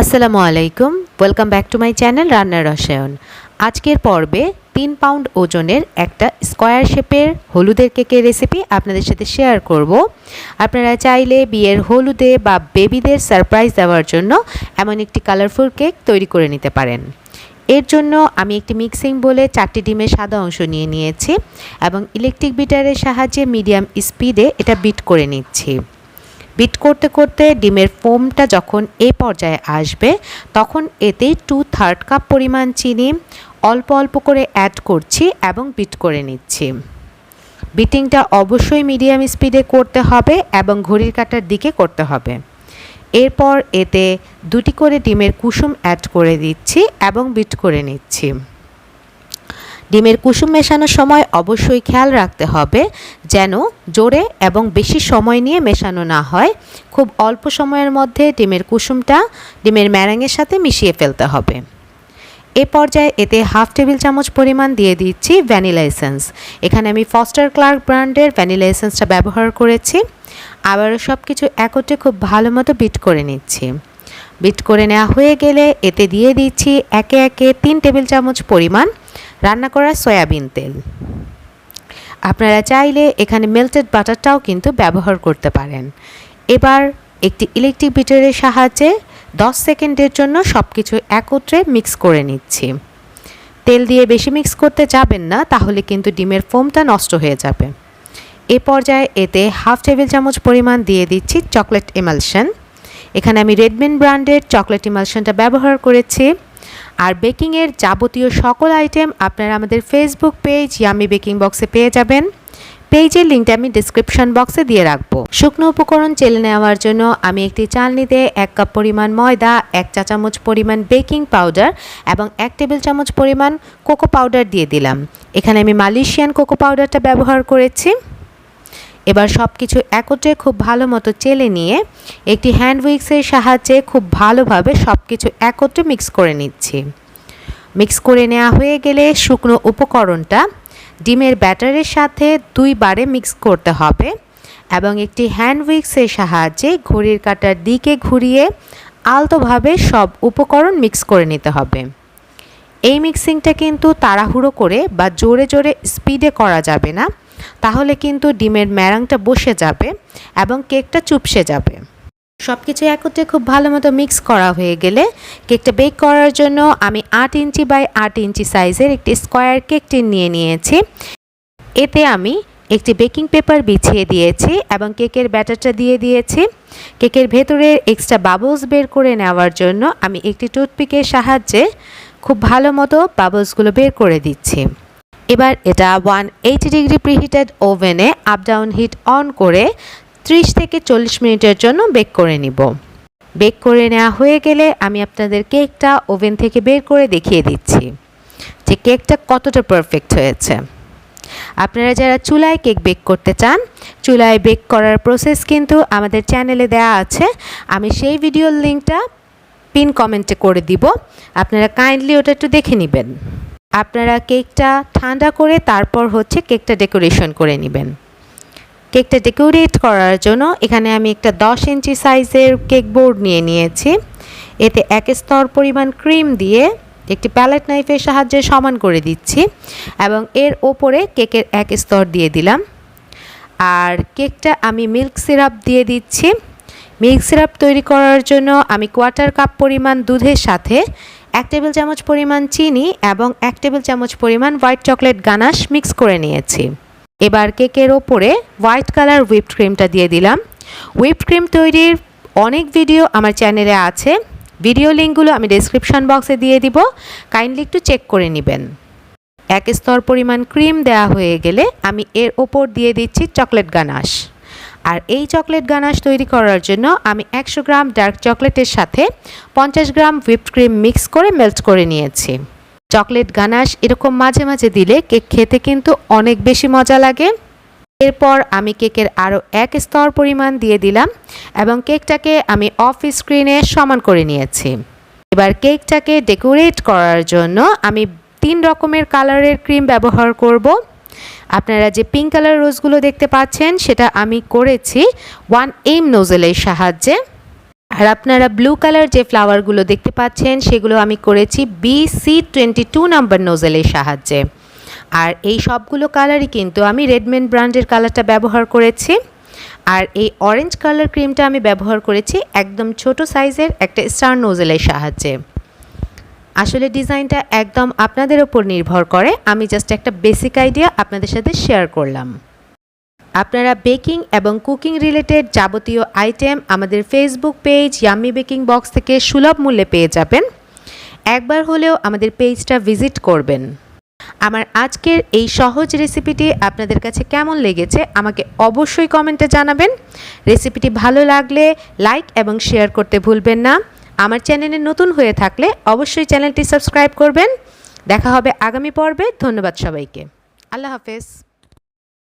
আসসালামু আলাইকুম। Welcome back to my channel রান্নার রসায়ন আজকের পর্বে তিন পাউন্ড ওজনের একটা স্কোয়ার শেপের হলুদের কেকের রেসিপি আপনাদের সাথে শেয়ার করব। আপনারা চাইলে বিয়ের হলুদে বা বেবিদের সারপ্রাইজ দেওয়ার জন্য এমন একটি কালারফুল কেক তৈরি করে নিতে পারেন। এর জন্য আমি একটি মিক্সিং বলে চারটি ডিমের সাদা অংশ নিয়ে নিয়েছি এবং ইলেকট্রিক বিটারের সাহায্যে মিডিয়াম স্পিডে এটা বিট করে নিচ্ছি। বিট করতে করতে ডিমের ফোমটা যখন এ পর্যায়ে আসবে, তখন এতে টু থার্ড কাপ পরিমাণ চিনি, অল্প অল্প করে অ্যাড করছি এবং বিট করে নিচ্ছি। বিটিংটা অবশ্যই মিডিয়াম স্পিডে করতে হবে এবং ঘড়ির কাটার দিকে করতে হবে। এরপর এতে দুটি করে ডিমের কুসুম অ্যাড করে দিচ্ছি এবং বিট করে নিচ্ছি। ডিমের কুসুম মেশানোর সময় অবশ্যই খেয়াল রাখতে হবে যেন জোরে এবং বেশি সময় নিয়ে মেশানো না হয়। খুব অল্প সময়ের মধ্যে ডিমের কুসুমটা ডিমের ম্যারাঙের সাথে মিশিয়ে ফেলতে হবে। এ পর্যায়ে এতে হাফ টেবিল চামচ পরিমাণ দিয়ে দিচ্ছি ভ্যানিলা এসেন্স। এখানে আমি ফস্টার ক্লার্ক ব্র্যান্ডের ভ্যানিলা এসেন্সটা ব্যবহার করেছি। আবারও সব কিছু একত্রে খুব ভালো মতো বিট করে নিচ্ছি। বিট করে নেওয়া হয়ে গেলে এতে দিয়ে দিচ্ছি একে একে তিন টেবিল চামচ পরিমাণ রান্না করা সয়াবিন তেল। আপনারা চাইলে এখানে মেল্টেড বাটারটাও কিন্তু ব্যবহার করতে পারেন। এবার একটি ইলেকট্রিক বিটারের সাহায্যে 10 সেকেন্ডের জন্য সব কিছু একত্রে মিক্স করে নিচ্ছি। তেল দিয়ে বেশি মিক্স করতে যাবেন না, তাহলে কিন্তু ডিমের ফোমটা নষ্ট হয়ে যাবে। এ পর্যায়ে এতে হাফ টেবিল চামচ পরিমাণ দিয়ে দিচ্ছি চকলেট এমালশন এখানে আমি রেডমিন ব্র্যান্ডের চকলেট ইমালশনটা ব্যবহার করেছি। আর বেকিংয়ের যাবতীয় সকল আইটেম আপনারা আমাদের ফেসবুক পেজ ইয়ামি বেকিং বক্সে পেয়ে যাবেন। পেজের লিঙ্কটা আমি ডিসক্রিপশন বক্সে দিয়ে রাখব। শুকনো উপকরণ চেলে নেওয়ার জন্য আমি একটি চালনিতে এক কাপ পরিমাণ ময়দা, এক চা চামচ পরিমাণ বেকিং পাউডার এবং এক টেবিল চামচ পরিমাণ কোকো পাউডার দিয়ে দিলাম। এখানে আমি মালয়েশিয়ান কোকো পাউডারটা ব্যবহার করেছি। এবার সব কিছু একত্রে খুব ভালো মতো চেলে নিয়ে একটি হ্যান্ড উইক্সের সাহায্যে খুব ভালোভাবে সব কিছু একত্রে মিক্স করে নিচ্ছি। মিক্স করে নেওয়া হয়ে গেলে শুকনো উপকরণটা ডিমের ব্যাটারের সাথে দুইবারে মিক্স করতে হবে এবং একটি হ্যান্ড উইক্সের সাহায্যে ঘড়ির কাটার দিকে ঘুরিয়ে আলতোভাবে সব উপকরণ মিক্স করে নিতে হবে। এই মিক্সিংটা কিন্তু তাড়াহুড়ো করে বা জোরে জোরে স্পিডে করা যাবে না। তাহলে কিন্তু ডিমের ম্যারাংটা বসে যাবে এবং কেকটা চুপসে যাবে। সব কিছু একত্রে খুব ভালো মতো মিক্স করা হয়ে গেলে কেকটা বেক করার জন্য আমি আট ইঞ্চি বাই আট ইঞ্চি সাইজের একটি স্কোয়ার কেক টিন নিয়ে নিয়েছি। এতে আমি একটি বেকিং পেপার বিছিয়ে দিয়েছি এবং কেকের ব্যাটারটা দিয়ে দিয়েছি। কেকের ভেতরের এক্সট্রা বাবলস বের করে নেওয়ার জন্য আমি একটি টুথপিকের সাহায্যে খুব ভালো মতো বাবলসগুলো বের করে দিচ্ছি। এবার এটা ওয়ান এইটি ডিগ্রি প্রিহিটেড ওভেনে আপ ডাউন হিট অন করে ত্রিশ থেকে চল্লিশ মিনিটের জন্য বেক করে নিব। বেক করে নেওয়া হয়ে গেলে আমি আপনাদের কেকটা ওভেন থেকে বের করে দেখিয়ে দিচ্ছি যে কেকটা কতটা পারফেক্ট হয়েছে। আপনারা যারা চুলায় কেক বেক করতে চান, চুলায় বেক করার প্রসেস কিন্তু আমাদের চ্যানেলে দেওয়া আছে। আমি সেই ভিডিওর লিঙ্কটা পিন কমেন্টে করে দিব। আপনারা কাইন্ডলি ওটা একটু দেখে নেবেন। আপনারা কেকটা ঠান্ডা করে তারপর হচ্ছে কেকটা ডেকোরেশন করে নেবেন। কেকটা ডেকোরেট করার জন্য এখানে আমি একটা দশ ইঞ্চি সাইজের কেক বোর্ড নিয়ে নিয়েছি। এতে এক স্তর পরিমাণ ক্রিম দিয়ে একটি প্যালেট নাইফের সাহায্যে সমান করে দিচ্ছি এবং এর ওপরে কেকের এক স্তর দিয়ে দিলাম। আর কেকটা আমি মিল্ক সিরাপ দিয়ে দিচ্ছি। মিল্ক সিরাপ তৈরি করার জন্য আমি কোয়ার্টার কাপ পরিমাণ দুধের সাথে এক টেবিল চামচ পরিমাণ চিনি এবং এক টেবিল চামচ পরিমাণ হোয়াইট চকলেট গানাশ মিক্স করে নিয়েছি। এবার কেকের ওপরে হোয়াইট কালার হুইপড ক্রিমটা দিয়ে দিলাম। হুইপড ক্রিম তৈরির অনেক ভিডিও আমার চ্যানেলে আছে। ভিডিও লিঙ্কগুলো আমি ডিসক্রিপশন বক্সে দিয়ে দিব। কাইন্ডলি একটু চেক করে নেবেন। এক স্তর পরিমাণ ক্রিম দেওয়া হয়ে গেলে আমি এর ওপর দিয়ে দিচ্ছি চকলেট গানাশ আর এই চকলেট গানাশ তৈরি করার জন্য আমি একশো গ্রাম ডার্ক চকলেটের সাথে পঞ্চাশ গ্রাম হুইপড ক্রিম মিক্স করে মেল্ট করে নিয়েছি। চকলেট গানাশ এরকম মাঝে মাঝে দিলে কেক খেতে কিন্তু অনেক বেশি মজা লাগে। এরপর আমি কেকের আরও এক স্তর পরিমাণ দিয়ে দিলাম এবং কেকটাকে আমি অফ স্ক্রিনে সমান করে নিয়েছি। এবার কেকটাকে ডেকোরেট করার জন্য আমি তিন রকমের কালারের ক্রিম ব্যবহার করব। আপনারা যে পিঙ্ক কালার রোজগুলো দেখতে পাচ্ছেন সেটা আমি করেছি ওয়ান এম নোজেলের সাহায্যে। আর আপনারা ব্লু কালার যে ফ্লাওয়ারগুলো দেখতে পাচ্ছেন, সেগুলো আমি করেছি B C twenty two number নোজেলের সাহায্যে। আর এই সবগুলো কালারই কিন্তু আমি রেডমেন ব্র্যান্ডের কালারটা ব্যবহার করেছি। আর এই অরেঞ্জ কালার ক্রিমটা আমি ব্যবহার করেছি একদম ছোট সাইজের একটা স্টার নোজেলের সাহায্যে। আসলে ডিজাইনটা একদম আপনাদের ওপর নির্ভর করে। আমি জাস্ট একটা বেসিক আইডিয়া আপনাদের সাথে শেয়ার করলাম। আপনারা বেকিং এবং কুকিং রিলেটেড যাবতীয় আইটেম আমাদের Facebook page yummy baking box থেকে সুলভ মূল্যে পেয়ে যাবেন। একবার হলেও আমাদের পেজটা ভিজিট করবেন। আমার আজকের এই সহজ রেসিপিটি আপনাদের কাছে কেমন লেগেছে আমাকে অবশ্যই কমেন্টে জানাবেন। রেসিপিটি ভালো লাগলে লাইক এবং শেয়ার করতে ভুলবেন না। আমার চ্যানেলে নতুন হয়ে থাকলে অবশ্যই চ্যানেলটি সাবস্ক্রাইব করবেন। দেখা হবে আগামী পর্বে। ধন্যবাদ সবাইকে। আল্লাহ হাফেজ।